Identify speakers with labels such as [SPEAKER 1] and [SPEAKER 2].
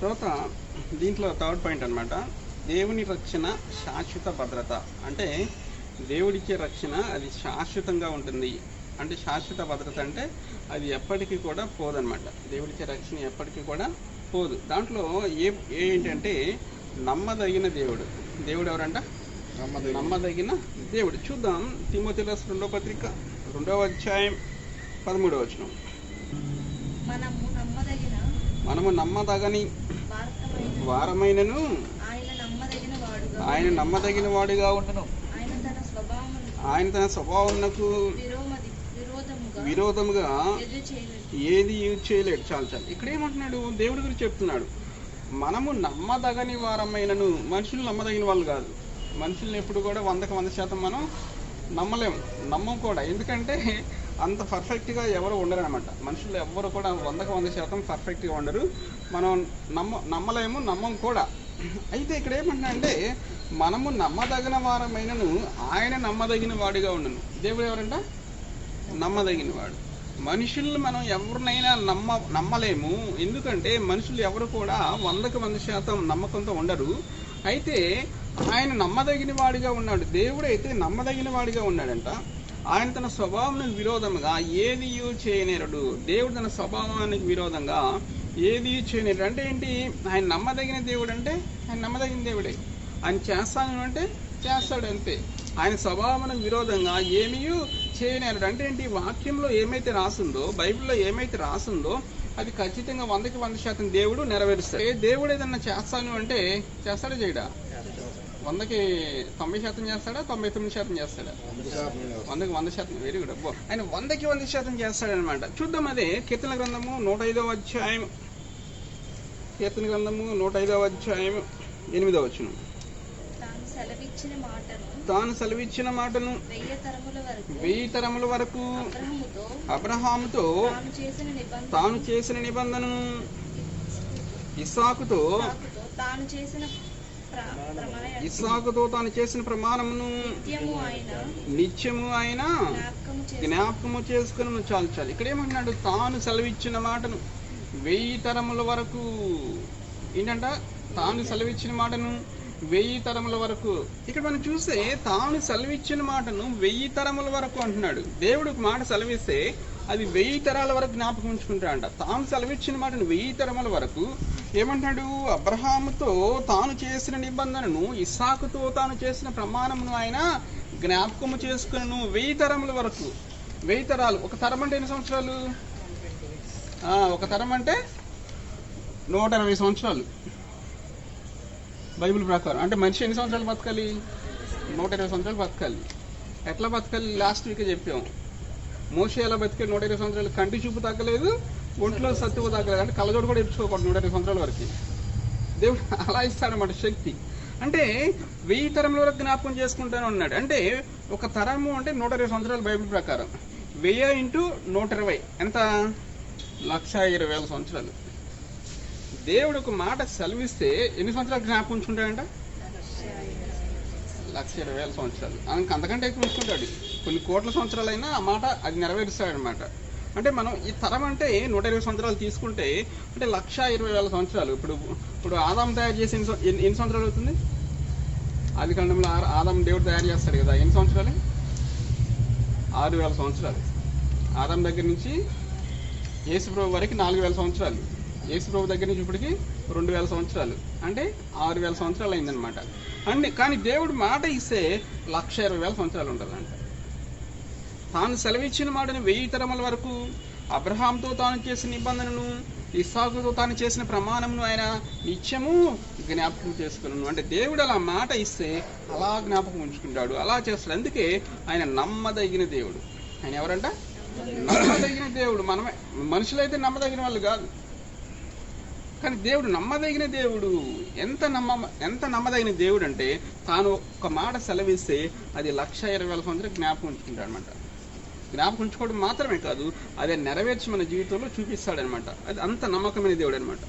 [SPEAKER 1] తర్వాత దీంట్లో third point అన్నమాట. దేవుని రక్షణ శాశ్వత భద్రత. అంటే దేవుడిచ్చే రక్షణ అది శాశ్వతంగా ఉంటుంది. అంటే శాశ్వత భద్రత అంటే అది ఎప్పటికీ కూడా పోదన్నమాట. దేవుడిచ్చే రక్షణ ఎప్పటికీ కూడా పోదు. దాంట్లో ఏ ఏంటంటే నమ్మదగిన దేవుడు. దేవుడు ఎవరంట నమ్మదగిన దేవుడు. చూద్దాం తిమోతి రాసిన రెండో పత్రిక రెండవ అధ్యాయం పదమూడవ వచనం.
[SPEAKER 2] మనము నమ్మదగిన
[SPEAKER 1] మనము నమ్మదగని
[SPEAKER 2] వార్తమైన
[SPEAKER 1] వారమైనను.
[SPEAKER 2] ఆయన నమ్మదగిన వాడుగా
[SPEAKER 1] ఉండను.
[SPEAKER 2] ఆయన తన
[SPEAKER 1] స్వభావమునకు
[SPEAKER 2] విరోధముగా
[SPEAKER 1] ఏది యూజ్ చేయలేడు. చాలు చాలు. ఇక్కడ ఏమంటున్నాడు దేవుడి గురించి చెప్తున్నాడు. మనము నమ్మదగని వారమైనను. మనుషులు నమ్మదగిన వాళ్ళు కాదు. మనుషుల్ని ఎప్పుడు కూడా వందకు వంద శాతం మనం నమ్మలేము. నమ్మం కూడా. ఎందుకంటే అంత పర్ఫెక్ట్గా ఎవరు ఉండరు అనమాట మనుషులు ఎవరు కూడా వందకు వంద శాతం పర్ఫెక్ట్గా ఉండరు. మనం నమ్మ నమ్మలేము నమ్మం కూడా. అయితే ఇక్కడ ఏమంటున్నాంటే మనము నమ్మదగిన వారమైనను ఆయన నమ్మదగిన వాడిగా ఉండను. దేవుడు ఎవరంట? నమ్మదగిన వాడు. మనుషుల్ని మనం ఎవరినైనా నమ్మ నమ్మలేము. ఎందుకంటే మనుషులు ఎవరు కూడా వందకు వంద శాతం నమ్మకంతో ఉండరు. అయితే ఆయన నమ్మదగిన వాడిగా ఉన్నాడు. దేవుడు అయితే నమ్మదగిన వాడిగా ఉన్నాడంట. ఆయన తన స్వభావానికి విరోధంగా ఏది చేయనేరడు. దేవుడు తన స్వభావానికి విరోధంగా ఏది చేయనేరడు. అంటే ఏంటి? ఆయన నమ్మదగిన దేవుడు అంటే ఆయన నమ్మదగిన దేవుడే. ఆయన చేస్తాను అంటే చేస్తాడు అంతే. ఆయన స్వభావం విరోధంగా ఏమీ చేయనేరడు. అంటే ఏంటి? వాక్యంలో ఏమైతే రాసిందో బైబిల్లో ఏమైతే రాసిందో అది ఖచ్చితంగా వందకి వంద శాతం దేవుడు నెరవేరుస్తాడు. ఏ దేవుడు ఏదన్నా చేస్తాను అంటే చేస్తాడు చేయడా? వందకి తొంభై శాతం చేస్తాడా తొంభై తొమ్మిది శాతం చేస్తాడా? వందకి వంద శాతం వెరీ గుడ్. అబ్బో ఆయన వందకి వంద శాతం చేస్తాడనమాట చూద్దాం అదే కీర్తన గ్రంథము నూట ఐదవ అధ్యాయం. కీర్తన గ్రంథము నూట ఐదవ అధ్యాయం ఎనిమిదవ వచనం.
[SPEAKER 2] తాను సెలవిచ్చిన మాటను
[SPEAKER 1] తాను సెలవిచ్చిన మాటను
[SPEAKER 2] వెయ్యి తరముల వరకు
[SPEAKER 1] వెయ్యి తరముల వరకు
[SPEAKER 2] అబ్రహముతో తాను చేసిన నిబంధన
[SPEAKER 1] తాను చేసిన నిబంధనను ఇస్సాకుతో
[SPEAKER 2] ఇస్సాకుతో తాను చేసిన
[SPEAKER 1] ఇస్సాకుతో తాను చేసిన ప్రమాణమును
[SPEAKER 2] నిత్యము ఆయన జ్ఞాపకము చేసి
[SPEAKER 1] జ్ఞాపకము చేసుకుని చాలు చాలు. ఇక్కడ ఏమంటున్నాడు? తాను సెలవిచ్చిన మాటను. వెయ్యి తరముల వరకు ఏంటంట? తాను సెలవిచ్చిన మాటను వెయ్యి తరముల వరకు. ఇక్కడ మనం చూస్తే తాను సెలవిచ్చిన మాటను వెయ్యి తరముల వరకు అంటున్నాడు. దేవుడు మాట సెలవిస్తే అది వెయ్యి తరాల వరకు జ్ఞాపకం ఉంచుకుంటాడంట తాను సెలవిచ్చిన మాటను వెయ్యి తరముల వరకు ఏమంటాడు అబ్రహాముతో తాను చేసిన నిబంధనను ఇస్సాకుతో తాను చేసిన ప్రమాణమును ఆయన జ్ఞాపకము చేసుకును వెయ్యి తరముల వరకు. వెయ్యి తరాలు. ఒక తరం అంటే ఎన్ని సంవత్సరాలు? ఒక తరం అంటే నూట ఇరవై సంవత్సరాలు. బైబిల్ ప్రకారం. అంటే మనిషి ఎన్ని సంవత్సరాలు బతకాలి? నూట ఇరవై సంవత్సరాలు బతకాలి. ఎట్లా బతకాలి? లాస్ట్ వీకే చెప్పాం. మోషే ఎలా బతికే నూట ఇరవై సంవత్సరాలు? కంటి చూపు తగ్గలేదు ఒంట్లో సత్తువు తగ్గలేదు అంటే కళ్ళజోడు కూడా ఇచ్చుకోకూడదు నూట ఇరవై సంవత్సరాల వరకు. దేవుడు అలా ఇస్తాడన్నమాట శక్తి. అంటే వెయ్యి తరంలో వరకు జ్ఞాపకం చేసుకుంటాను ఉన్నాడు. అంటే ఒక తరము అంటే నూట ఇరవై సంవత్సరాలు బైబిల్ ప్రకారం. వెయ్యి ఇంటూ నూట ఇరవై. ఎంత? లక్ష ఇరవై వేల సంవత్సరాలు. దేవుడు ఒక మాట సెలవిస్తే ఎన్ని సంవత్సరాలు జ్ఞాపకం ఉంచుకుంటాడంట లక్ష ఇరవై వేల సంవత్సరాలు. ఆయనకి అంతకంటే ఎక్కువ ఉంచుకుంటాడు. కొన్ని కోట్ల సంవత్సరాలైనా ఆ మాట అది నెరవేరుస్తాడనమాట అంటే మనం ఈ తరం అంటే నూట ఇరవై సంవత్సరాలు తీసుకుంటే అంటే లక్ష ఇరవై వేల సంవత్సరాలు. ఇప్పుడు ఇప్పుడు ఆదాం తయారు చేసి ఎన్ని ఎన్ని సంవత్సరాలు అవుతుంది? ఆది కాండంలో ఆదాం దేవుడు తయారు చేస్తాడు కదా ఎన్ని సంవత్సరాలు? ఆరు వేల సంవత్సరాలు. ఆదాం దగ్గర నుంచి యేసుప్రభు వరకు నాలుగు వేల సంవత్సరాలు. యేసుప్రభు దగ్గర నుంచి ఇప్పటికి రెండు వేల సంవత్సరాలు. అంటే ఆరు వేల సంవత్సరాలు అయిందనమాట అండ్ కానీ దేవుడు మాట ఇస్తే లక్ష ఇరవై వేల సంవత్సరాలు ఉంటుందంట. తాను సెలవిచ్చిన మాటను వెయ్యి తరముల వరకు అబ్రహాంతో తాను చేసిన నిబంధనను ఇస్సాకుతో తాను చేసిన ప్రమాణమును ఆయన నిత్యము జ్ఞాపకం చేసుకున్నాను. అంటే దేవుడు అలా మాట ఇస్తే అలా జ్ఞాపకం ఉంచుకుంటాడు అలా చేస్తాడు. అందుకే ఆయన నమ్మదగిన దేవుడు. ఆయన ఎవరంట? నమ్మదగిన దేవుడు. మనమే మనుషులైతే నమ్మదగిన వాళ్ళు కాదు. కానీ దేవుడు నమ్మదగిన దేవుడు. ఎంత నమ్మ ఎంత నమ్మదగిన దేవుడు అంటే తాను ఒక మాట సెలవిస్తే అది లక్ష ఇరవై వేల సంవత్సరాలు జ్ఞాపకం ఉంచుకుంటాడు అనమాట జ్ఞాపకం ఉంచుకోవడం మాత్రమే కాదు అదే నెరవేర్చి మన జీవితంలో చూపిస్తాడనమాట. అది అంత నమ్మకమైన దేవుడు అనమాట